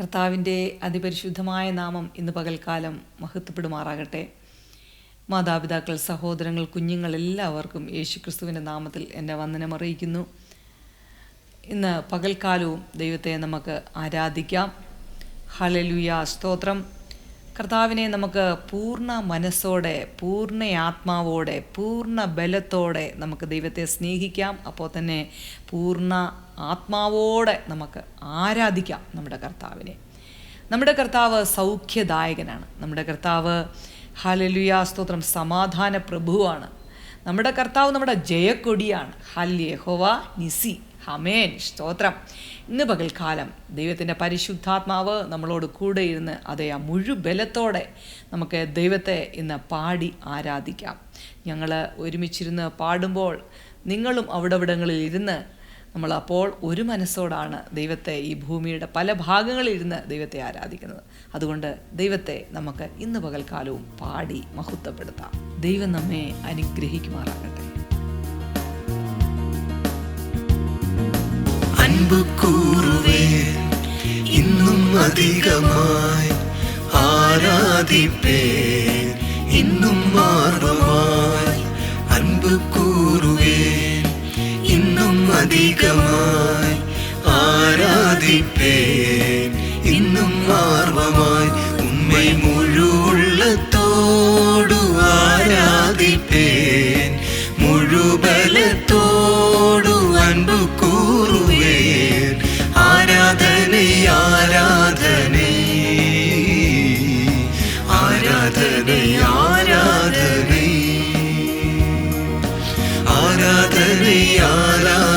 കർത്താവിന്റെ അതിപരിശുദ്ധമായ നാമം ഇന്ന് പകൽക്കാലം മഹത്വപ്പെടുമാറാകട്ടെ. മാതാപിതാക്കൾ സഹോദരങ്ങൾ കുഞ്ഞുങ്ങൾ എല്ലാവർക്കും യേശുക്രിസ്തുവിന്റെ നാമത്തിൽ എന്റെ വന്ദനം അറിയിക്കുന്നു. ഇന്ന് പകൽക്കാലവും ദൈവത്തെ നമുക്ക് ആരാധിക്കാം. ഹലലുയ സ്തോത്രം. കർത്താവിനെ നമുക്ക് പൂർണ മനസ്സോടെ പൂർണ ആത്മാവോടെ പൂർണ ബലത്തോടെ നമുക്ക് ദൈവത്തെ സ്നേഹിക്കാം. അപ്പോൾ തന്നെ പൂർണ ആത്മാവോടെ നമുക്ക് ആരാധിക്കാം നമ്മുടെ കർത്താവിനെ. നമ്മുടെ കർത്താവ് സൗഖ്യദായകനാണ്. നമ്മുടെ കർത്താവ് ഹലലുയാസ്തോത്രം സമാധാന പ്രഭുവാണ്. നമ്മുടെ കർത്താവ് നമ്മുടെ ജയക്കൊടിയാണ്. ഹല്യഹോവ നിസി. ഹമേൻ സ്തോത്രം. ഇന്ന് പകൽക്കാലം ദൈവത്തിന്റെ പരിശുദ്ധാത്മാവ് നമ്മളോട് കൂടെ ഇരുന്ന് അതേ ആ മുഴുബലത്തോടെ നമുക്ക് ദൈവത്തെ ഇന്ന് പാടി ആരാധിക്കാം. ഞങ്ങൾ ഒരുമിച്ചിരുന്ന് പാടുമ്പോൾ നിങ്ങളും അവിടവിടങ്ങളിൽ ഇരുന്ന് നമ്മൾ അപ്പോൾ ഒരു മനസ്സോടാണ് ദൈവത്തെ ഈ ഭൂമിയുടെ പല ഭാഗങ്ങളിൽ ഇരുന്ന് ദൈവത്തെ ആരാധിക്കുന്നത്. അതുകൊണ്ട് ദൈവത്തെ നമുക്ക് ഇന്ന് പകൽക്കാലവും പാടി മഹത്വപ്പെടുത്താം. ദൈവം നമ്മെ അനുഗ്രഹിക്കുമാറാകട്ടെ. ആരാധിപ്പേ ഇന്നും മാർവമായി അധികമായി ആരാധിപ്പേ ഇന്നും മാർവമായി ഉമ്മൈ മുഴുവുള്ളത്തോടു ആരാധിപ്പേ മുഴുബലത്തോടു അൻപു കൂറുവേൻ. ആരാധനൈ ആരാധനൈ. ആരാധനൈ ആരാധനൈ. ആരാധനൈ ആരാധനൈ.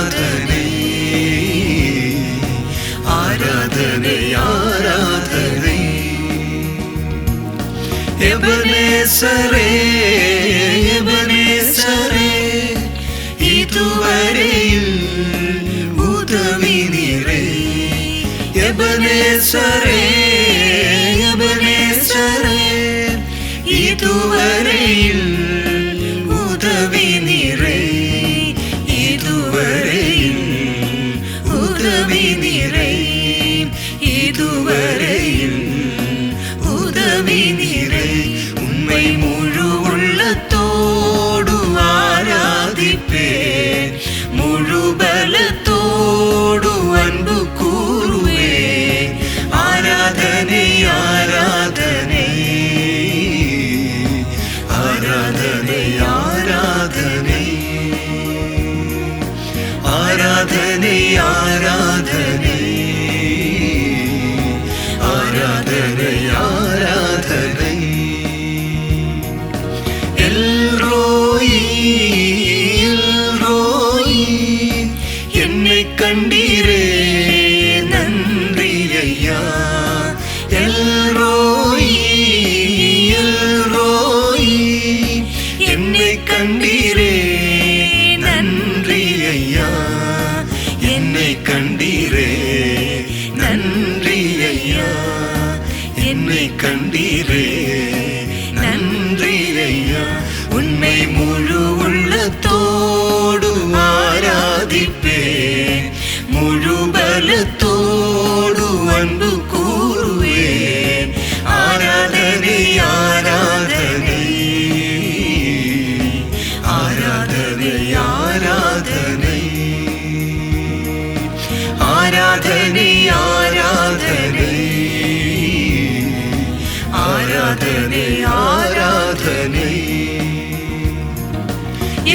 യേശുവേ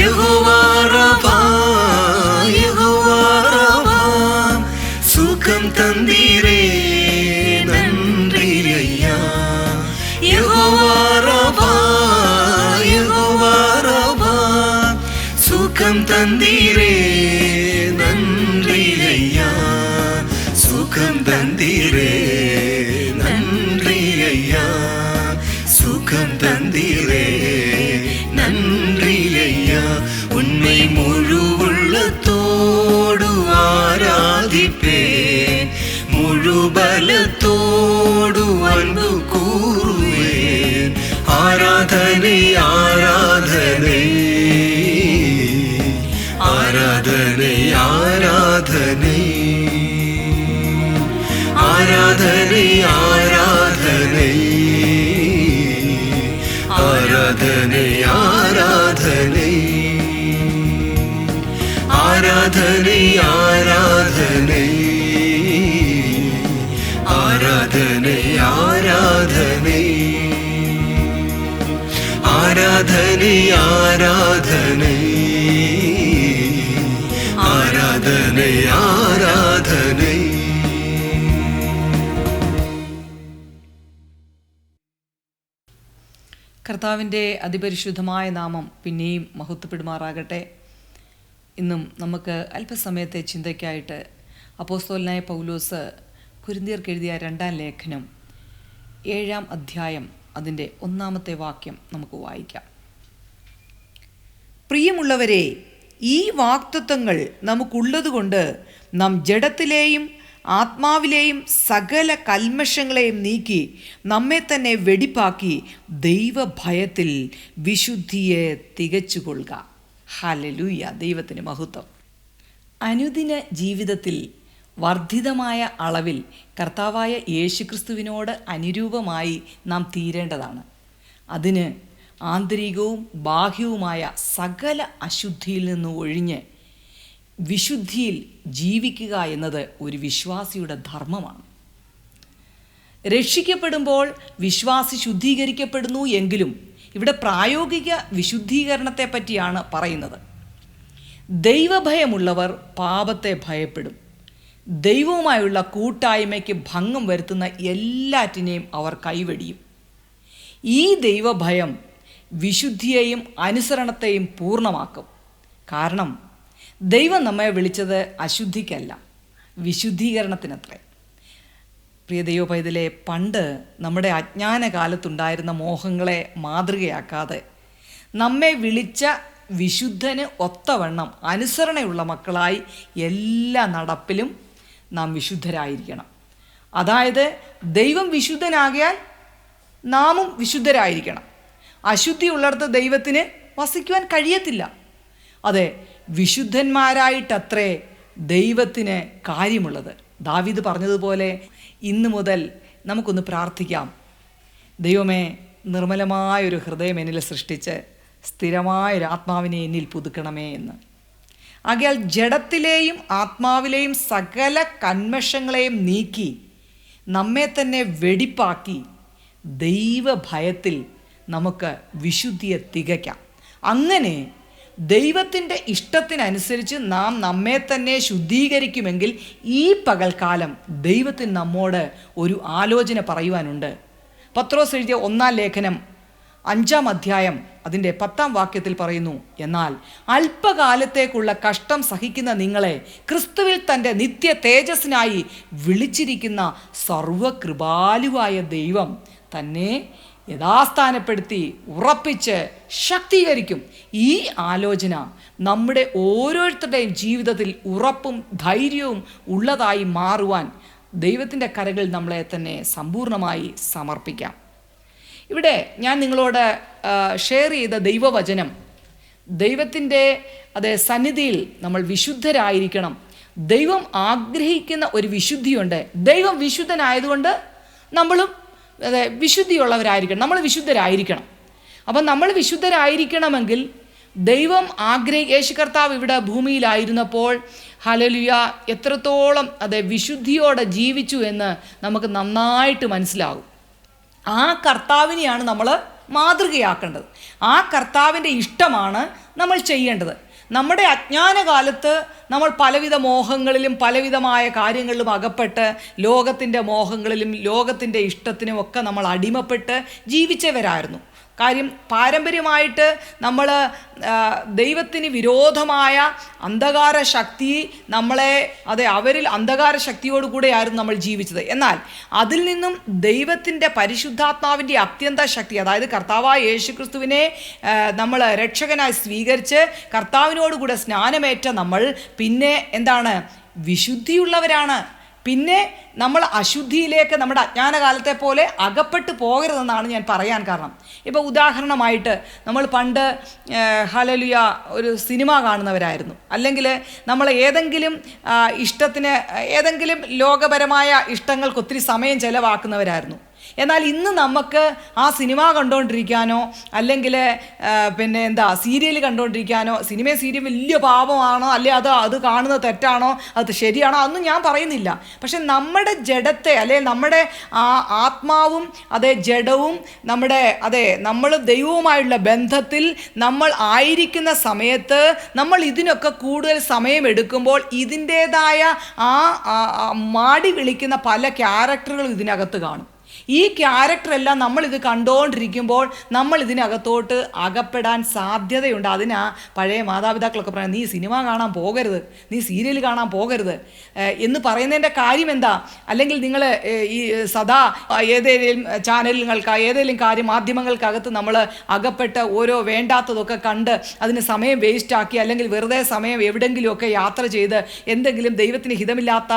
யகுவாரபா யகுவாரபாம் சுகம் தந்தீரே நன்றி ஐயா. யகுவாரபா யகுவாரபாம் சுகம் தந்தீரே நன்றி ஐயா. சுகம் தந்தீரே நன்றி ஐயா. சுகம் தந்தீரே. മുഴുവുള്ളത്തോടു ആരാധിപ്പേ. മുഴുബലത്തോടു അൻപു കൂറുവേ. ആരാധനേ ആരാധനേ. ആരാധനേ ആരാധനേ. ആരാധനേ ആരാധനേ. ആരാധനേ ആരാധനൈ. ആരാധനൈ ആരാധനേ. ആരാധനേ ആരാധനേ. ആരാധനേ ആരാധനൈ. ആരാധനൈ ആരാധനൈ. കർത്താവിന്റെ അതിപരിശുദ്ധമായ നാമം പിന്നെയും മഹത്വപ്പെടുമാറാകട്ടെ. ഇന്നും നമുക്ക് അല്പസമയത്തെ ചിന്തയ്ക്കായിട്ട് അപ്പോസ്തോലനായ പൗലോസ് കുരുന്തിയർക്ക് എഴുതിയ രണ്ടാം ലേഖനം ഏഴാം അധ്യായം അതിന്റെ ഒന്നാമത്തെ വാക്യം നമുക്ക് വായിക്കാം. പ്രിയമുള്ളവരെ ഈ വാക്തത്വങ്ങൾ നമുക്കുള്ളതുകൊണ്ട് നാം ജഡത്തിലെയും ആത്മാവിലെയും സകല കൽമഷങ്ങളെയും നീക്കി നമ്മെ തന്നെ വെടിപ്പാക്കി ദൈവഭയത്തിൽ വിശുദ്ധിയെ തികച്ചുകൊള്ളുക. ഹലലൂയ ദൈവത്തിന് മഹത്വം. അനുദിന ജീവിതത്തിൽ വർദ്ധിതമായ അളവിൽ കർത്താവായ യേശുക്രിസ്തുവിനോട് അനുരൂപമായി നാം തീരേണ്ടതാണ്. അതിന് ആന്തരികവും ബാഹ്യവുമായ സകല അശുദ്ധിയിൽ നിന്ന് ഒഴിഞ്ഞ് വിശുദ്ധിയിൽ ജീവിക്കുക എന്നത് ഒരു വിശ്വാസിയുടെ ധർമ്മമാണ്. രക്ഷിക്കപ്പെടുമ്പോൾ വിശ്വാസി ശുദ്ധീകരിക്കപ്പെടുന്നു എങ്കിലും ഇവിടെ പ്രായോഗിക വിശുദ്ധീകരണത്തെ പറ്റിയാണ് പറയുന്നത്. ദൈവഭയമുള്ളവർ പാപത്തെ ഭയപ്പെടും. ദൈവവുമായുള്ള കൂട്ടായ്മയ്ക്ക് ഭംഗം വരുത്തുന്ന എല്ലാറ്റിനെയും അവർ കൈവെടിയും. ഈ ദൈവഭയം വിശുദ്ധിയെയും അനുസരണത്തെയും പൂർണമാക്കും. കാരണം ദൈവം നമ്മെ വിളിച്ചത് അശുദ്ധിക്കല്ല വിശുദ്ധീകരണത്തിനത്രേ. പ്രിയ ദൈവപൈതലെ പണ്ട് നമ്മുടെ അജ്ഞാന കാലത്തുണ്ടായിരുന്ന മോഹങ്ങളെ മാതൃകയാക്കാതെ നമ്മെ വിളിച്ച വിശുദ്ധന് ഒത്തവണ്ണം അനുസരണയുള്ള മക്കളായി എല്ലാ നടപ്പിലും നാം വിശുദ്ധരായിരിക്കണം. അതായത് ദൈവം വിശുദ്ധനാകിയാൽ നാമും വിശുദ്ധരായിരിക്കണം. അശുദ്ധി ഉള്ളിടത്ത് ദൈവത്തിന് വസിക്കുവാൻ കഴിയത്തില്ല. അതെ വിശുദ്ധന്മാരായിട്ടത്രേ ദൈവത്തിന് കാര്യമുള്ളത്. ദാവിദ് പറഞ്ഞതുപോലെ ഇന്നു മുതൽ നമുക്കൊന്ന് പ്രാർത്ഥിക്കാം. ദൈവമേ നിർമ്മലമായൊരു ഹൃദയം എന്നിൽ സൃഷ്ടിച്ച് സ്ഥിരമായൊരു ആത്മാവിനെ എന്നിൽ പുതുക്കണമേ എന്ന്. ആകയാൽ ജഡത്തിലെയും ആത്മാവിലെയും സകല കന്മഷങ്ങളെയും നീക്കി നമ്മെ തന്നെ വെടിപ്പാക്കി ദൈവഭയത്തിൽ നമുക്ക് വിശുദ്ധിയെ തികയ്ക്കാം. അങ്ങനെ ദൈവത്തിന്റെ ഇഷ്ടത്തിനനുസരിച്ച് നാം നമ്മെ തന്നെ ശുദ്ധീകരിക്കുമെങ്കിൽ ഈ പകൽക്കാലം ദൈവത്തിന് നമ്മോട് ഒരു ആലോചന പറയുവാനുണ്ട്. പത്രോസ് എഴുതിയ ഒന്നാം ലേഖനം അഞ്ചാം അധ്യായം അതിന്റെ പത്താം വാക്യത്തിൽ പറയുന്നു എന്നാൽ അല്പകാലത്തേക്കുള്ള കഷ്ടം സഹിക്കുന്ന നിങ്ങളെ ക്രിസ്തുവിൽ തന്റെ നിത്യ തേജസ്സിനായി വിളിച്ചിരിക്കുന്ന സർവകൃപാലുവായ ദൈവം തന്നെ യഥാസ്ഥാനപ്പെടുത്തി ഉറപ്പിച്ച് ശക്തീകരിക്കും. ഈ ആലോചന നമ്മുടെ ഓരോരുത്തരുടെയും ജീവിതത്തിൽ ഉറപ്പും ധൈര്യവും ഉള്ളതായി മാറുവാൻ ദൈവത്തിന്റെ കരകൾ നമ്മളെ തന്നെ സമ്പൂർണമായി സമർപ്പിക്കാം. ഇവിടെ ഞാൻ നിങ്ങളോട് ഷെയർ ചെയ്ത ദൈവവചനം ദൈവത്തിന്റെ അതെ സന്നിധിയിൽ നമ്മൾ വിശുദ്ധരായിരിക്കണം. ദൈവം ആഗ്രഹിക്കുന്ന ഒരു വിശുദ്ധിയുണ്ട്. ദൈവം വിശുദ്ധനായതുകൊണ്ട് നമ്മളും അതെ വിശുദ്ധിയുള്ളവരായിരിക്കണം. നമ്മൾ വിശുദ്ധരായിരിക്കണം. അപ്പം നമ്മൾ വിശുദ്ധരായിരിക്കണമെങ്കിൽ ദൈവം ആഗ്രഹി യേശു കർത്താവ് ഇവിടെ ഭൂമിയിലായിരുന്നപ്പോൾ ഹലലുയ എത്രത്തോളം അതെ വിശുദ്ധിയോടെ ജീവിച്ചു എന്ന് നമുക്ക് നന്നായിട്ട് മനസ്സിലാകും. ആ കർത്താവിനെയാണ് നമ്മൾ മാതൃകയാക്കേണ്ടത്. ആ കർത്താവിന്റെ ഇഷ്ടമാണ് നമ്മൾ ചെയ്യേണ്ടത്. നമ്മുടെ അജ്ഞാനകാലത്ത് നമ്മൾ പലവിധ മോഹങ്ങളിലും പലവിധമായ കാര്യങ്ങളിലും അകപ്പെട്ട് ലോകത്തിന്റെ മോഹങ്ങളിലും ലോകത്തിന്റെ ഇഷ്ടത്തിനും ഒക്കെ നമ്മൾ അടിമപ്പെട്ട് ജീവിച്ചവരായിരുന്നു. കാര്യം പാരമ്പര്യമായിട്ട് നമ്മൾ ദൈവത്തിന് വിരോധമായ അന്ധകാര ശക്തി നമ്മളെ അതെ അവരിൽ അന്ധകാര ശക്തിയോടുകൂടെയായിരുന്നു നമ്മൾ ജീവിച്ചത്. എന്നാൽ അതിൽ നിന്നും ദൈവത്തിന്റെ പരിശുദ്ധാത്മാവിന്റെ അത്യന്ത ശക്തി അതായത് കർത്താവായ യേശുക്രിസ്തുവിനെ ക്രിസ്തുവിനെ നമ്മൾ രക്ഷകനായി സ്വീകരിച്ച് കർത്താവിനോടുകൂടെ സ്നാനമേറ്റ നമ്മൾ പിന്നെ എന്താണ്? വിശുദ്ധിയുള്ളവരാണ്. പിന്നെ നമ്മൾ അശുദ്ധിയിലേക്ക് നമ്മുടെ അജ്ഞാനകാലത്തെ പോലെ അകപ്പെട്ട് പോകരുതെന്നാണ് ഞാൻ പറയാൻ കാരണം. ഇപ്പോൾ ഉദാഹരണമായിട്ട് നമ്മൾ പണ്ട് ഹലലുയ ഒരു സിനിമ കാണുന്നവരായിരുന്നു. അല്ലെങ്കിൽ നമ്മൾ ഏതെങ്കിലും ഇഷ്ടത്തിന് ഏതെങ്കിലും ലോകപരമായ ഇഷ്ടങ്ങൾക്ക് ഒത്തിരി സമയം ചെലവാക്കുന്നവരായിരുന്നു. എന്നാൽ ഇന്ന് നമുക്ക് ആ സിനിമ കണ്ടുകൊണ്ടിരിക്കാനോ അല്ലെങ്കിൽ പിന്നെ എന്താ സീരിയൽ കണ്ടുകൊണ്ടിരിക്കാനോ സിനിമ സീരിയൽ വലിയ പാപമാണോ അല്ലെ അത് അത് കാണുന്നത് തെറ്റാണോ അത് ശരിയാണോ അതൊന്നും ഞാൻ പറയുന്നില്ല. പക്ഷെ നമ്മുടെ ജഡത്തെ അല്ലെ നമ്മുടെ ആ ആത്മാവും അതേ ജഡവും നമ്മുടെ അതെ നമ്മൾ ദൈവവുമായുള്ള ബന്ധത്തിൽ നമ്മൾ ആയിരിക്കുന്ന സമയത്ത് നമ്മൾ ഇതിനൊക്കെ കൂടുതൽ സമയം എടുക്കുമ്പോൾ ഇതിന്റേതായ ആ മാടി വിളിക്കുന്ന പല ക്യാരക്ടറുകളും ഇതിനകത്ത് കാണും. ഈ ക്യാരക്ടറെല്ലാം നമ്മളിത് കണ്ടുകൊണ്ടിരിക്കുമ്പോൾ നമ്മൾ ഇതിനകത്തോട്ട് അകപ്പെടാൻ സാധ്യതയുണ്ട്. അതിനാ പഴയ മാതാപിതാക്കളൊക്കെ പറയുന്നത് നീ സിനിമ കാണാൻ പോകരുത്. നീ സീരിയൽ കാണാൻ പോകരുത്. എന്ന് പറയുന്നതിന്റെ കാര്യം എന്താ അല്ലെങ്കിൽ നിങ്ങൾ ഈ സദാ ഏതെങ്കിലും ചാനലുകൾക്ക് ഏതെങ്കിലും കാര്യം മാധ്യമങ്ങൾക്കകത്ത് നമ്മൾ അകപ്പെട്ട് ഓരോ വേണ്ടാത്തതൊക്കെ കണ്ട് അതിന് സമയം വേസ്റ്റാക്കി അല്ലെങ്കിൽ വെറുതെ സമയം എവിടെങ്കിലുമൊക്കെ യാത്ര ചെയ്ത് എന്തെങ്കിലും ദൈവത്തിന് ഹിതമില്ലാത്ത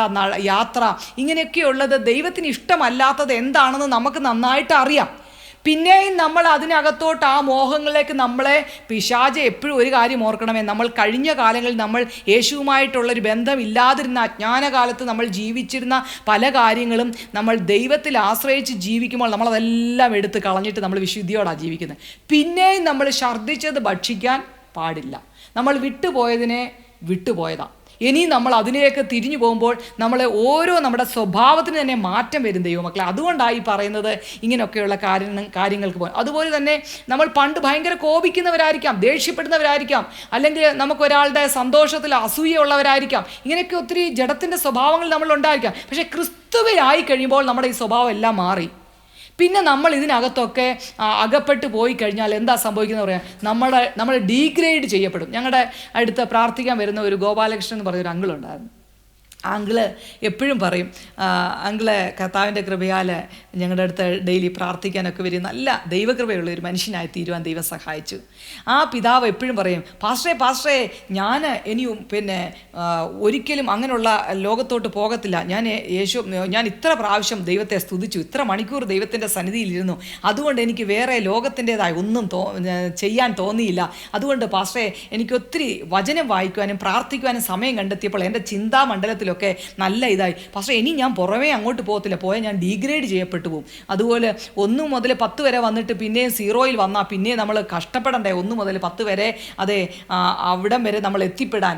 യാത്ര ഇങ്ങനെയൊക്കെയുള്ളത് ദൈവത്തിന് ഇഷ്ടമല്ലാത്തത് എന്താണെന്ന് നമുക്ക് നന്നായിട്ട് അറിയാം. പിന്നെയും നമ്മൾ അതിനകത്തോട്ട് ആ മോഹങ്ങളിലേക്ക് നമ്മളെ പിശാജ എപ്പോഴും ഒരു കാര്യം ഓർക്കണമേ. നമ്മൾ കഴിഞ്ഞ കാലങ്ങളിൽ നമ്മൾ യേശുവുമായിട്ടുള്ളൊരു ബന്ധമില്ലാതിരുന്ന അജ്ഞാനകാലത്ത് നമ്മൾ ജീവിച്ചിരുന്ന പല കാര്യങ്ങളും നമ്മൾ ദൈവത്തിൽ ആശ്രയിച്ച് ജീവിക്കുമ്പോൾ നമ്മളതെല്ലാം എടുത്ത് കളഞ്ഞിട്ട് നമ്മൾ വിശുദ്ധിയോടാണ് ജീവിക്കുന്നത് പിന്നെയും നമ്മൾ ഛർദ്ദിച്ചത് ഭക്ഷിക്കാൻ പാടില്ല. നമ്മൾ വിട്ടുപോയതിനെ വിട്ടുപോയതാണ് ഇനി നമ്മൾ അതിലേക്ക് തിരിഞ്ഞു പോകുമ്പോൾ നമ്മളെ ഓരോ നമ്മുടെ സ്വഭാവത്തിന് തന്നെ മാറ്റം വരും ദൈവമക്കളെ. അതുകൊണ്ടായി പറയുന്നത് ഇങ്ങനെയൊക്കെയുള്ള കാര്യങ്ങൾ കാര്യങ്ങൾക്ക് പോകും അതുപോലെ തന്നെ നമ്മൾ പണ്ട് ഭയങ്കര കോപിക്കുന്നവരായിരിക്കാം ദേഷ്യപ്പെടുന്നവരായിരിക്കാം അല്ലെങ്കിൽ നമുക്കൊരാളുടെ സന്തോഷത്തിൽ അസൂയുള്ളവരായിരിക്കാം ഇങ്ങനെയൊക്കെ ഒത്തിരി ജഡത്തിന്റെ സ്വഭാവങ്ങൾ നമ്മൾ ഉണ്ടായിരിക്കാം. പക്ഷേ ക്രിസ്തുവിലായി കഴിയുമ്പോൾ നമ്മുടെ ഈ സ്വഭാവം എല്ലാം മാറി. പിന്നെ നമ്മൾ ഇതിനകത്തൊക്കെ അകപ്പെട്ട് പോയി കഴിഞ്ഞാൽ എന്താ സംഭവിക്കുന്നത് പറയാം. നമ്മുടെ നമ്മൾ ഡീഗ്രേഡ് ചെയ്യപ്പെടും. ഞങ്ങളുടെ അടുത്ത് പ്രാർത്ഥിക്കാൻ വരുന്ന ഒരു ഗോപാലകൃഷ്ണൻ എന്ന് പറഞ്ഞൊരു അങ്കിളുണ്ടായിരുന്നു. ആ അങ്കിൾ എപ്പോഴും പറയും ആങ്കിൾ കർത്താവിന്റെ കൃപയാൽ ഞങ്ങളുടെ അടുത്ത് ഡെയിലി പ്രാർത്ഥിക്കാനൊക്കെ വരും നല്ല ദൈവകൃപയുള്ള ഒരു മനുഷ്യനായി തീരുവാൻ ദൈവം സഹായിച്ചു. ആ പിതാവ് എപ്പോഴും പറയും പാസ്റ്ററേ പാസ്റ്ററേ ഞാൻ ഇനിയും പിന്നെ ഒരിക്കലും അങ്ങനെയുള്ള ലോകത്തോട്ട് പോകത്തില്ല. ഞാൻ യേശു ഞാൻ ഇത്ര പ്രാവശ്യം ദൈവത്തെ സ്തുതിച്ചു. ഇത്ര മണിക്കൂർ ദൈവത്തിന്റെ സന്നിധിയിലിരുന്നു. അതുകൊണ്ട് എനിക്ക് വേറെ ലോകത്തിന്റേതായി ഒന്നും തോ ചെയ്യാൻ തോന്നിയില്ല. അതുകൊണ്ട് പാസ്റ്ററേ എനിക്ക് ഒത്തിരി വചനം വായിക്കുവാനും പ്രാർത്ഥിക്കുവാനും സമയം കണ്ടെത്തിയപ്പോൾ എന്റെ ചിന്താമണ്ഡലത്തിലൊക്കെ നല്ല ഇതായി. പക്ഷേ ഇനി ഞാൻ പുറമേ അങ്ങോട്ട് പോകത്തില്ല. പോയാൽ ഞാൻ ഡീഗ്രേഡ് ചെയ്യപ്പെട്ടു പോകും അതുപോലെ ഒന്ന് മുതൽ പത്ത് വരെ വന്നിട്ട് പിന്നെയും സീറോയിൽ വന്നാൽ പിന്നെ നമ്മൾ കഷ്ടപ്പെടണ്ടേ? ഒന്ന് മുതൽ പത്ത് വരെ അതെ അവിടം വരെ നമ്മൾ എത്തിപ്പെടാൻ.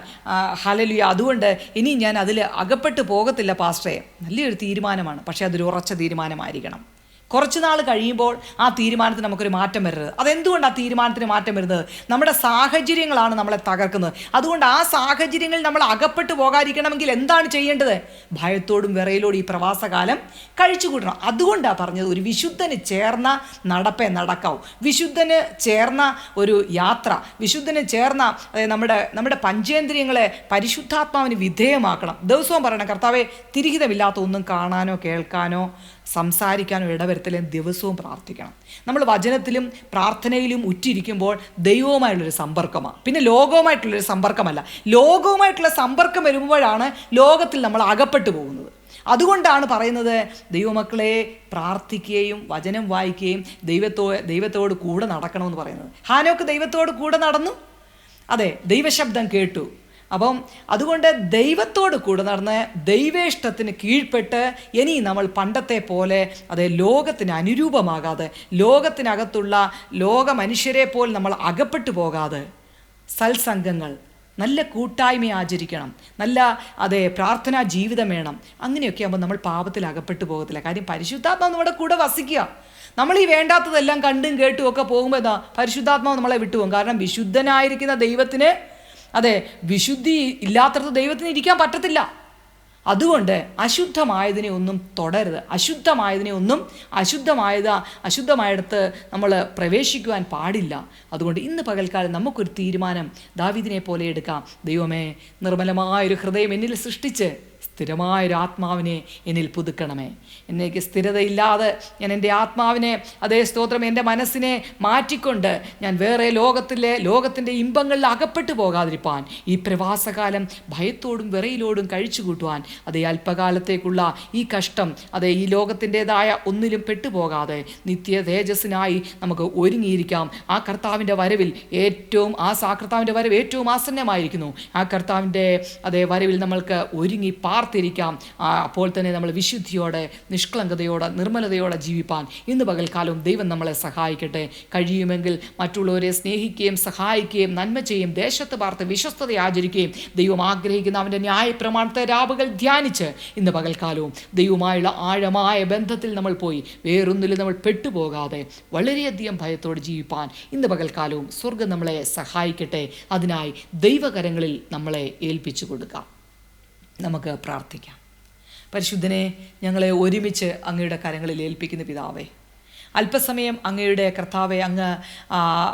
ഹലലിയ അതുകൊണ്ട് ഇനി ഞാൻ അതിൽ അകപ്പെട്ട് പോകത്തില്ല പാസ്റ്റേ നല്ലൊരു തീരുമാനമാണ്. പക്ഷേ അതൊരു ഉറച്ച തീരുമാനമായിരിക്കണം. കുറച്ച് നാൾ കഴിയുമ്പോൾ ആ തീരുമാനത്തിന് നമുക്കൊരു മാറ്റം വരരുത്. അതെന്തുകൊണ്ട് ആ തീരുമാനത്തിന് മാറ്റം വരുന്നത്? നമ്മുടെ സാഹചര്യങ്ങളാണ് നമ്മളെ തകർക്കുന്നത്. അതുകൊണ്ട് ആ സാഹചര്യങ്ങളിൽ നമ്മൾ അകപ്പെട്ടു പോകാതിരിക്കണമെങ്കിൽ എന്താണ് ചെയ്യേണ്ടത്? ഭയത്തോടും വിറയിലോടും ഈ പ്രവാസകാലം കഴിച്ചു കൂട്ടണം അതുകൊണ്ടാണ് പറഞ്ഞത് ഒരു വിശുദ്ധന് ചേർന്ന നടപ്പേ നടക്കാവൂ. വിശുദ്ധന് ചേർന്ന ഒരു യാത്ര വിശുദ്ധന് ചേർന്ന നമ്മുടെ നമ്മുടെ പഞ്ചേന്ദ്രിയങ്ങളെ പരിശുദ്ധാത്മാവിന് വിധേയമാക്കണം. ദിവസവും പറയണം കർത്താവെ തിരിഹിതമില്ലാത്ത ഒന്നും കാണാനോ കേൾക്കാനോ സംസാരിക്കാനോ ഇടവരുത്തലും ദിവസവും പ്രാർത്ഥിക്കണം. നമ്മൾ വചനത്തിലും പ്രാർത്ഥനയിലും ഉറ്റിരിക്കുമ്പോൾ ദൈവവുമായുള്ളൊരു സമ്പർക്കമാണ് പിന്നെ ലോകവുമായിട്ടുള്ളൊരു സമ്പർക്കമല്ല. ലോകവുമായിട്ടുള്ള സമ്പർക്കം വരുമ്പോഴാണ് ലോകത്തിൽ നമ്മൾ അകപ്പെട്ടു പോകുന്നത്. അതുകൊണ്ടാണ് പറയുന്നത് ദൈവമക്കളെ പ്രാർത്ഥിക്കുകയും വചനം വായിക്കുകയും ദൈവത്തോ ദൈവത്തോട് കൂടെ നടക്കണമെന്ന് പറയുന്നത്. ഹാനോക്ക് ദൈവത്തോട് കൂടെ നടന്നു. അതെ ദൈവശബ്ദം കേട്ടു. അപ്പം അതുകൊണ്ട് ദൈവത്തോട് കൂടെ നടന്ന് ദൈവേഷ്ടത്തിന് കീഴ്പ്പെട്ട് ഇനി നമ്മൾ പണ്ടത്തെ പോലെ അത് ലോകത്തിന് അനുരൂപമാകാതെ ലോകത്തിനകത്തുള്ള ലോക മനുഷ്യരെ പോലെ നമ്മൾ അകപ്പെട്ടു പോകാതെ സത്സംഗങ്ങൾ നല്ല കൂട്ടായ്മ ആചരിക്കണം നല്ല അതെ പ്രാർത്ഥനാ ജീവിതം വേണം. അങ്ങനെയൊക്കെ ആകുമ്പോൾ നമ്മൾ പാപത്തിൽ അകപ്പെട്ടു പോകത്തില്ല. കാര്യം പരിശുദ്ധാത്മാവ് നമ്മുടെ കൂടെ വസിക്കുക. നമ്മൾ ഈ വേണ്ടാത്തതെല്ലാം കണ്ടും കേട്ടും ഒക്കെ പോകുമ്പോൾ എന്താ? പരിശുദ്ധാത്മാവ് നമ്മളെ വിട്ടുപോകും. കാരണം വിശുദ്ധനായിരിക്കുന്ന ദൈവത്തിന് അതെ വിശുദ്ധി ഇല്ലാത്തടത്ത് ദൈവത്തിന് ഇരിക്കാൻ പറ്റത്തില്ല. അതുകൊണ്ട് അശുദ്ധമായതിനെ ഒന്നും തുടരുത്. അശുദ്ധമായതിനെ ഒന്നും അശുദ്ധമായത് അശുദ്ധമായിടത്ത് നമ്മൾ പ്രവേശിക്കുവാൻ പാടില്ല. അതുകൊണ്ട് ഇന്ന് പകൽക്കാലം നമുക്കൊരു തീരുമാനം ദാവിദിനെ പോലെ എടുക്കാം. ദൈവമേ നിർമ്മലമായൊരു ഹൃദയം എന്നിൽ സൃഷ്ടിച്ച് സ്ഥിരമായൊരു ആത്മാവിനെ എന്നിൽ പുതുക്കണമേ. എന്നേക്ക് സ്ഥിരതയില്ലാതെ ഞാൻ എന്റെ ആത്മാവിനെ അതേ സ്തോത്രം എന്റെ മനസ്സിനെ മാറ്റിക്കൊണ്ട് ഞാൻ വേറെ ലോകത്തിലെ ലോകത്തിന്റെ ഇമ്പങ്ങളിൽ അകപ്പെട്ടു പോകാതിരിപ്പാൻ ഈ പ്രവാസകാലം ഭയത്തോടും വിറയിലോടും കഴിച്ചു കൂട്ടുവാൻ അതേ അല്പകാലത്തേക്കുള്ള ഈ കഷ്ടം അതേ ഈ ലോകത്തിന്റെതായ ഒന്നിലും പെട്ടുപോകാതെ നിത്യ തേജസ്സിനായി നമുക്ക് ഒരുങ്ങിയിരിക്കാം. ആ കർത്താവിന്റെ വരവിൽ ഏറ്റവും ആ കർത്താവിന്റെ വരവ് ഏറ്റവും ആസന്നമായിരിക്കുന്നു. ആ കർത്താവിന്റെ അതേ വരവിൽ നമ്മൾക്ക് ഒരുങ്ങി പാർത്തിരിക്കാം അപ്പോൾ തന്നെ നമ്മൾ വിശുദ്ധിയോടെ നിഷ്കളങ്കതയോടെ നിർമ്മലതയോടെ ജീവിപ്പാൻ ഇന്ന് പകൽക്കാലവും ദൈവം നമ്മളെ സഹായിക്കട്ടെ. കഴിയുമെങ്കിൽ മറ്റുള്ളവരെ സ്നേഹിക്കുകയും സഹായിക്കുകയും നന്മ ചെയ്യും ദേശത്ത് പാർത്ത് വിശ്വസ്തത ആചരിക്കുകയും ദൈവം ആഗ്രഹിക്കുന്ന അവന്റെ ന്യായ പ്രമാണത്തെ രാവുകൾ ധ്യാനിച്ച് ഇന്ന് പകൽക്കാലവും ദൈവമായുള്ള ആഴമായ ബന്ധത്തിൽ നമ്മൾ പോയി വേറൊന്നിൽ നമ്മൾ പെട്ടുപോകാതെ വളരെയധികം ഭയത്തോടെ ജീവിപ്പാൻ ഇന്ന് പകൽക്കാലവും സ്വർഗം നമ്മളെ സഹായിക്കട്ടെ. അതിനായി ദൈവകരങ്ങളിൽ നമ്മളെ ഏൽപ്പിച്ചു കൊടുക്കാം. നമുക്ക് പ്രാർത്ഥിക്കാം. പരിശുദ്ധനെ ഞങ്ങളെ ഒരുമിച്ച് അങ്ങയുടെ കരങ്ങളിൽ ഏൽപ്പിക്കുന്ന പിതാവേ അല്പസമയം അങ്ങയുടെ കർത്താവെ അങ്ങ്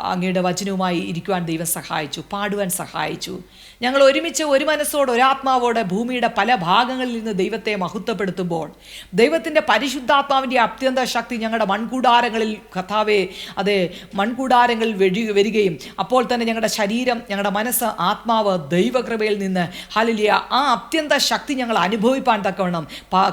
അങ്ങയുടെ വചനവുമായി ഇരിക്കുവാൻ ദൈവം സഹായിച്ചു പാടുവാൻ സഹായിച്ചു. ഞങ്ങൾ ഒരുമിച്ച് ഒരു മനസ്സോടെ ഒരാത്മാവോടെ ഭൂമിയുടെ പല ഭാഗങ്ങളിൽ നിന്ന് ദൈവത്തെ മഹത്വപ്പെടുത്തുമ്പോൾ ദൈവത്തിന്റെ പരിശുദ്ധാത്മാവിന്റെ അത്യന്ത ശക്തി ഞങ്ങളുടെ മൺകൂടാരങ്ങളിൽ കർത്താവെ അതെ മൺകൂടാരങ്ങളിൽ വെടി വരികയും അപ്പോൾ തന്നെ ഞങ്ങളുടെ ശരീരം ഞങ്ങളുടെ മനസ്സ് ആത്മാവ് ദൈവകൃപയിൽ നിന്ന് ഹലിലിയ ആ അത്യന്ത ശക്തി ഞങ്ങൾ അനുഭവിപ്പാൻ തക്കവണ്ണം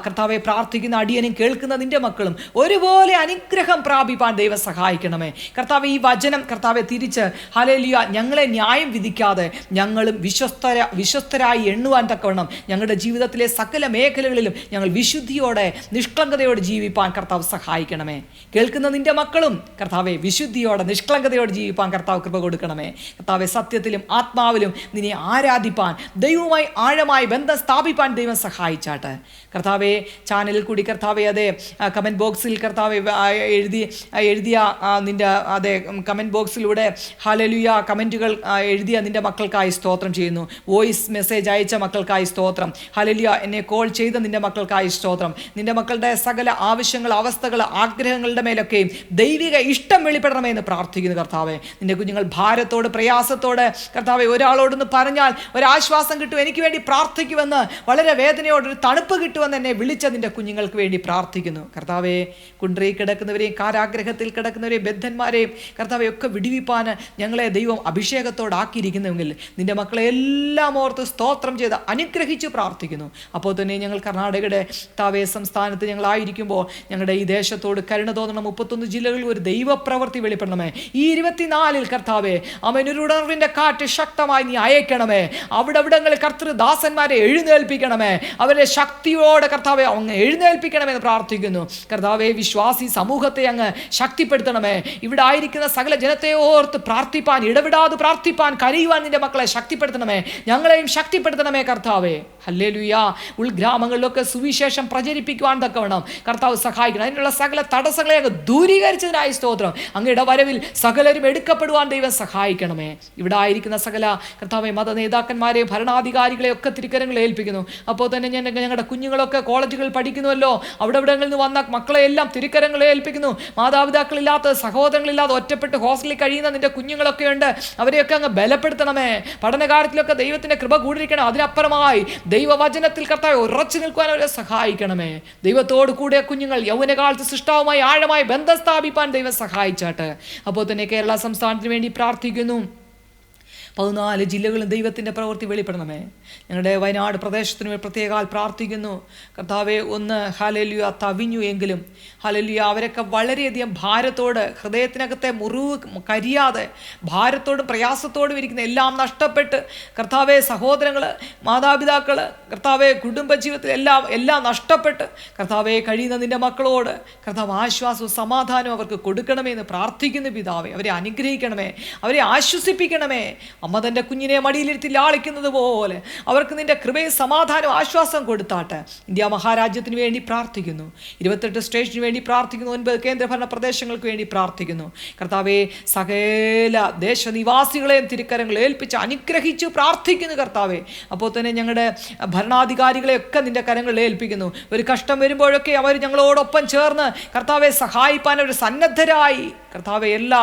കർത്താവെ പ്രാർത്ഥിക്കുന്ന അടിയനും കേൾക്കുന്ന നിന്റെ മക്കളും ഒരുപോലെ അനുഗ്രഹം പ്രാപിപ്പാൻ ദൈവം സഹായിക്കണമേ. കർത്താവ് ഈ വചനം കർത്താവെ തിരിച്ച് ഹലേലിയ ഞങ്ങളെ ന്യായം വിധിക്കാതെ ഞങ്ങളും വിശ്വസ്തര വിശ്വസ്തരായി എണ്ണുവാൻ തക്കവണ്ണം ഞങ്ങളുടെ ജീവിതത്തിലെ സകല മേഖലകളിലും ഞങ്ങൾ വിശുദ്ധിയോടെ നിഷ്കളങ്കതയോടെ ജീവിപ്പാൻ കർത്താവ് സഹായിക്കണമേ. കേൾക്കുന്ന നിന്റെ മക്കളും കർത്താവെ വിശുദ്ധിയോടെ നിഷ്കളങ്കതയോടെ ജീവിപ്പാൻ കർത്താവ് കൃപ കൊടുക്കണമേ. കർത്താവെ സത്യത്തിലും ആത്മാവിലും നിന്നെ ആരാധിപ്പാൻ ദൈവവുമായി ആഴമായി ബന്ധം സ്ഥാപിപ്പാൻ ദൈവം സഹായിച്ചാട്ട്. കർത്താവെ ചാനലിൽ കൂടി കർത്താവെ അതെ കമന്റ് ബോക്സിൽ കർത്താവെ ആ, എഴുതി എഴുതിയ നിന്റെ അതെ കമന്റ് ബോക്സിലൂടെ ഹാലലുയ കമന്റുകൾ എഴുതിയ നിന്റെ മക്കൾക്കായി സ്തോത്രം ചെയ്യുന്നു. വോയിസ് മെസ്സേജ് അയച്ച മക്കൾക്കായി സ്തോത്രം. ഹലലിയ എന്നെ കോൾ ചെയ്ത നിന്റെ മക്കൾക്കായി സ്തോത്രം. നിന്റെ മക്കളുടെ സകല ആവശ്യങ്ങൾ അവസ്ഥകൾ ആഗ്രഹങ്ങളുടെ മേലൊക്കെയും ദൈവിക ഇഷ്ടം വെളിപ്പെടണമേ എന്ന് പ്രാർത്ഥിക്കുന്നു കർത്താവെ. നിന്റെ കുഞ്ഞുങ്ങൾ ഭാരത്തോട് പ്രയാസത്തോട് കർത്താവെ ഒരാളോടൊന്ന് പറഞ്ഞാൽ ഒരാശ്വാസം കിട്ടും. എനിക്ക് വേണ്ടി പ്രാർത്ഥിക്കുമെന്ന് വളരെ വേദനയോട് ഒരു തണുപ്പ് കിട്ടുമെന്ന് എന്നെ വിളിച്ച നിന്റെ കുഞ്ഞുങ്ങൾക്ക് വേണ്ടി പ്രാർത്ഥിക്കുന്നു. കർത്താവെ കുണ്ട്രി കിടക്കുന്നവരെയും കാരാഗ്രഹത്തിൽ കിടക്കുന്നവരെയും ബദ്ധന്മാരെയും കർത്താവെയൊക്കെ വിടിവിപ്പാൻ ഞങ്ങളെ ദൈവം അഭിഷേകത്തോടാക്കിയിരിക്കുന്നുവെങ്കിൽ നിന്റെ മക്കളെ എല്ലാം ഓർത്ത് സ്തോത്രം ചെയ്ത് അനുഗ്രഹിച്ച് പ്രാർത്ഥിക്കുന്നു. അപ്പോൾ തന്നെ ഞങ്ങൾ കർണാടകയുടെ താവേ സംസ്ഥാനത്ത് ഞങ്ങളായിരിക്കുമ്പോൾ ഞങ്ങളുടെ ഈ ദേശത്തോട് കരുണ തോന്നണം. മുപ്പത്തൊന്ന് ജില്ലകളിൽ ഒരു ദൈവപ്രവൃത്തി വെളിപ്പെടണമേ. ഈ ഇരുപത്തിനാലിൽ കർത്താവേ അവനൊരു കാറ്റ് ശക്തമായി നീ അയക്കണമേ. അവിടെ അവിടങ്ങളിൽ കർത്തൃദാസന്മാരെ എഴുന്നേൽപ്പിക്കണമേ. അവരെ ശക്തിയോടെ കർത്താവെ അങ്ങ് എഴുന്നേൽപ്പിക്കണമെന്ന് പ്രാർത്ഥിക്കുന്നു. കർത്താവെ വിശ്വാസി സമൂഹത്തെ അങ്ങ് ശക്തിപ്പെടുത്തണമേ. ഇവിടെ ആയിരിക്കുന്ന സകല ജനത്തെ ഓർത്ത് പ്രാർത്ഥിപ്പാൻ ഇടവിടാതെ പ്രാർത്ഥിപ്പാൻ കരയുവാൻ നിന്റെ മക്കളെ ശക്തിപ്പെടുത്തണമേ. ഞങ്ങളെയും ശക്തിപ്പെടുത്തണമേ കർത്താവേ. ഹല്ലേലൂയ. ഉൾഗ്രാമങ്ങളിലൊക്കെ സുവിശേഷം പ്രചരിപ്പിക്കുവാൻ തക്കവണ്ണം കർത്താവ് സഹായിക്കണം. അതിനുള്ള സകല തടസ്സങ്ങളെ അങ്ങ് ദൂരീകരിച്ചതിനായി സ്തോത്രം. അങ്ങയുടെ വരവിൽ സകലരും എടുക്കപ്പെടുവാൻ ദൈവം സഹായിക്കണമേ. ഇവിടെ ആയിരിക്കുന്ന സകല കർത്താവെ മത നേതാക്കന്മാരെ ഭരണാധികാരികളെ ഒക്കെ തിരിക്കരങ്ങൾ ഏൽപ്പിക്കുന്നു. അപ്പോൾ തന്നെ ഞാൻ ഞങ്ങളുടെ കുഞ്ഞുങ്ങളൊക്കെ കോളേജുകളിൽ പഠിക്കുന്നുവല്ലോ. അവിടെ ഇവിടങ്ങളിൽ നിന്ന് വന്ന മക്കളെ എല്ലാം തിരുക്കരങ്ങളെ ഏൽപ്പിക്കുന്നു. മാതാപിതാക്കളില്ലാത്ത സഹോദരങ്ങളില്ലാതെ ഒറ്റപ്പെട്ട് ഹോസ്റ്റലിൽ കഴിയുന്ന നിന്റെ കുഞ്ഞുങ്ങളൊക്കെ ഉണ്ട്. അവരെയൊക്കെ അങ്ങ് ബലപ്പെടുത്തണമേ. പഠനകാര്യത്തിലൊക്കെ ദൈവത്തിന്റെ കൃപ കൂടിയിരിക്കണം. അതിനപ്പുറമായി ദൈവവചനത്തിൽ കർത്താവ് ഉറച്ചു നിൽക്കുവാൻ അവരെ സഹായിക്കണമേ. ദൈവത്തോട് കൂടെ കുഞ്ഞുങ്ങൾ യൗവനകാലത്ത് സൃഷ്ടാവുമായി ആഴമായി ബന്ധം സ്ഥാപിപ്പാൻ ദൈവം സഹായിച്ചാട്ട്. അപ്പോൾ തന്നെ കേരള സംസ്ഥാനത്തിന് വേണ്ടി പ്രാർത്ഥിക്കുന്നു. പതിനാല് ജില്ലകളിൽ ദൈവത്തിന്റെ പ്രവൃത്തി വെളിപ്പെടണമേ. ഞങ്ങളുടെ വയനാട് പ്രദേശത്തിന് പ്രത്യേകാൽ പ്രാർത്ഥിക്കുന്നു. കർത്താവെ ഒന്ന് ഹലലിയ തവിഞ്ഞു എങ്കിലും. ഹലലിയ അവരൊക്കെ വളരെയധികം ഭാരത്തോട് ഹൃദയത്തിനകത്തെ മുറിവ് കരിയാതെ ഭാരത്തോടും പ്രയാസത്തോടും ഇരിക്കുന്ന എല്ലാം നഷ്ടപ്പെട്ട് കർത്താവെ സഹോദരങ്ങൾ മാതാപിതാക്കൾ കർത്താവെ കുടുംബജീവിതത്തിൽ എല്ലാം എല്ലാം നഷ്ടപ്പെട്ട് കർത്താവെ കഴിയുന്ന നിന്റെ മക്കളോട് കർത്താവ് ആശ്വാസവും സമാധാനവും അവർക്ക് കൊടുക്കണമേ എന്ന് പ്രാർത്ഥിക്കുന്നു പിതാവെ. അവരെ അനുഗ്രഹിക്കണമേ. അവരെ ആശ്വസിപ്പിക്കണമേ. അമ്മ തന്റെ കുഞ്ഞിനെ മടിയിലിരുത്തി ലാളിക്കുന്നത് പോലെ അവർക്ക് നിന്റെ കൃപയും സമാധാനവും ആശ്വാസം കൊടുത്താട്ടെ. ഇന്ത്യ മഹാരാജ്യത്തിന് വേണ്ടി പ്രാർത്ഥിക്കുന്നു. ഇരുപത്തെട്ട് സ്റ്റേഷന് വേണ്ടി പ്രാർത്ഥിക്കുന്നു. ഒൻപത് കേന്ദ്രഭരണ പ്രദേശങ്ങൾക്ക് വേണ്ടി പ്രാർത്ഥിക്കുന്നു. കർത്താവെ സകല ദേശനിവാസികളെയും തിരുക്കരങ്ങൾ ഏൽപ്പിച്ച് അനുഗ്രഹിച്ച് പ്രാർത്ഥിക്കുന്നു കർത്താവെ. അപ്പോൾ തന്നെ ഞങ്ങളുടെ ഭരണാധികാരികളെയൊക്കെ നിന്റെ കരങ്ങളിൽ ഏൽപ്പിക്കുന്നു. ഒരു കഷ്ടം വരുമ്പോഴൊക്കെ അവർ ഞങ്ങളോടൊപ്പം ചേർന്ന് കർത്താവെ സഹായിപ്പാൻ അവർ സന്നദ്ധരായി. കർത്താവെ എല്ലാ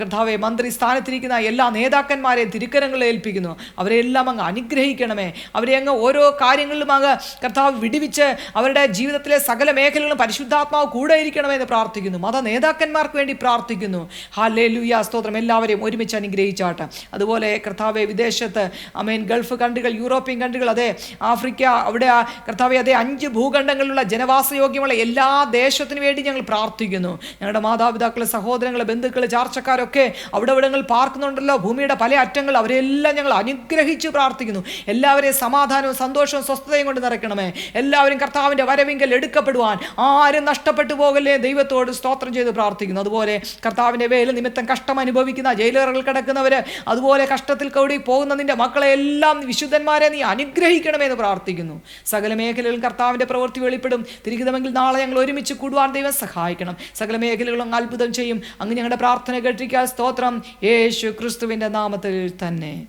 കർത്താവെ മന്ത്രി സ്ഥാനത്തിരിക്കുന്ന എല്ലാ നേതാക്കന്മാരെയും തിരുക്കരങ്ങളിൽ ഏൽപ്പിക്കുന്നു. അവരെ എല്ലാം അങ്ങ് അനുഗ്രഹിക്കണമേ. അവരെ അങ്ങ് ഓരോ കാര്യങ്ങളിലും അങ്ങ് കർത്താവ് വിടിവിച്ച് അവരുടെ ജീവിതത്തിലെ സകല മേഖലകളും പരിശുദ്ധാത്മാവ് കൂടെ ഇരിക്കണമേ എന്ന് പ്രാർത്ഥിക്കുന്നു. മത നേതാക്കന്മാർക്ക് വേണ്ടി പ്രാർത്ഥിക്കുന്നു. ഹാലേ ലുയ സ്തോത്രം. എല്ലാവരെയും ഒരുമിച്ച് അനുഗ്രഹിച്ചാട്ടെ. അതുപോലെ കർത്താവെ വിദേശത്ത് അമേൻ ഗൾഫ് കൺട്രികൾ യൂറോപ്യൻ കൺട്രികൾ അതെ ആഫ്രിക്ക അവിടെ കർത്താവെ അതെ അഞ്ച് ഭൂഖണ്ഡങ്ങളിലുള്ള ജനവാസയോഗ്യമുള്ള എല്ലാ ദേശത്തിനു വേണ്ടി ഞങ്ങൾ പ്രാർത്ഥിക്കുന്നു. ഞങ്ങളുടെ മാതാപിതാക്കൾ സഹോദരങ്ങൾ ബന്ധുക്കൾ ചാർച്ചക്കാരൊക്കെ അവിടെ ഇവിടങ്ങളിൽ പാർക്കുന്നുണ്ടല്ലോ. ഭൂമിയുടെ പല അറ്റങ്ങൾ അവരെല്ലാം ഞങ്ങൾ അനുഗ്രഹിച്ച് പ്രാർത്ഥിക്കുന്നു. എല്ലാവരെയും സമാധാനവും സന്തോഷവും സ്വസ്ഥതയും കൊണ്ട് നിറയ്ക്കണമേ. എല്ലാവരും കർത്താവിന്റെ വരവിങ്കൽ എടുക്കപ്പെടുവാൻ ആരും നഷ്ടപ്പെട്ടു പോകല്ലേ? ദൈവത്തോട് സ്തോത്രം ചെയ്ത് പ്രാർത്ഥിക്കുന്നു. അതുപോലെ കർത്താവിന്റെ വേല നിമിത്തം കഷ്ടം അനുഭവിക്കുന്ന ജയിലുകളിൽ കിടക്കുന്നവർ അതുപോലെ കഷ്ടത്തിൽ കൂടി പോകുന്ന നിന്റെ മക്കളെ എല്ലാം വിശുദ്ധന്മാരെ നീ അനുഗ്രഹിക്കണമെന്ന് പ്രാർത്ഥിക്കുന്നു. സകല മേഖലകളിലും കർത്താവിന്റെ പ്രവൃത്തി വെളിപ്പെടും. തിരികണമെങ്കിൽ നാളെ ഞങ്ങൾ ഒരുമിച്ച് കൂടുവാൻ ദൈവം സഹായിക്കണം. സകല മേഖലകളും അത്ഭുതം ചെയ്യും. അങ്ങ് ഞങ്ങളുടെ പ്രാർത്ഥന കേട്ടിരിക്കാൻ സ്തോത്രം. യേശു ക്രിസ്തുവിന്റെ നാമത്തിൽ തന്നെ.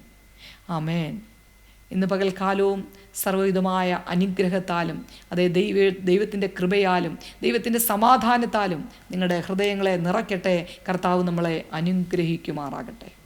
ആമേൻ. ഇന്ന് പകൽക്കാലവും സർവവിധമായ അനുഗ്രഹത്താലും അതേ ദൈവ ദൈവത്തിന്റെ കൃപയാലും ദൈവത്തിന്റെ സമാധാനത്താലും നിങ്ങളുടെ ഹൃദയങ്ങളെ നിറയ്ക്കട്ടെ. കർത്താവ് നമ്മളെ അനുഗ്രഹിക്കുമാറാകട്ടെ.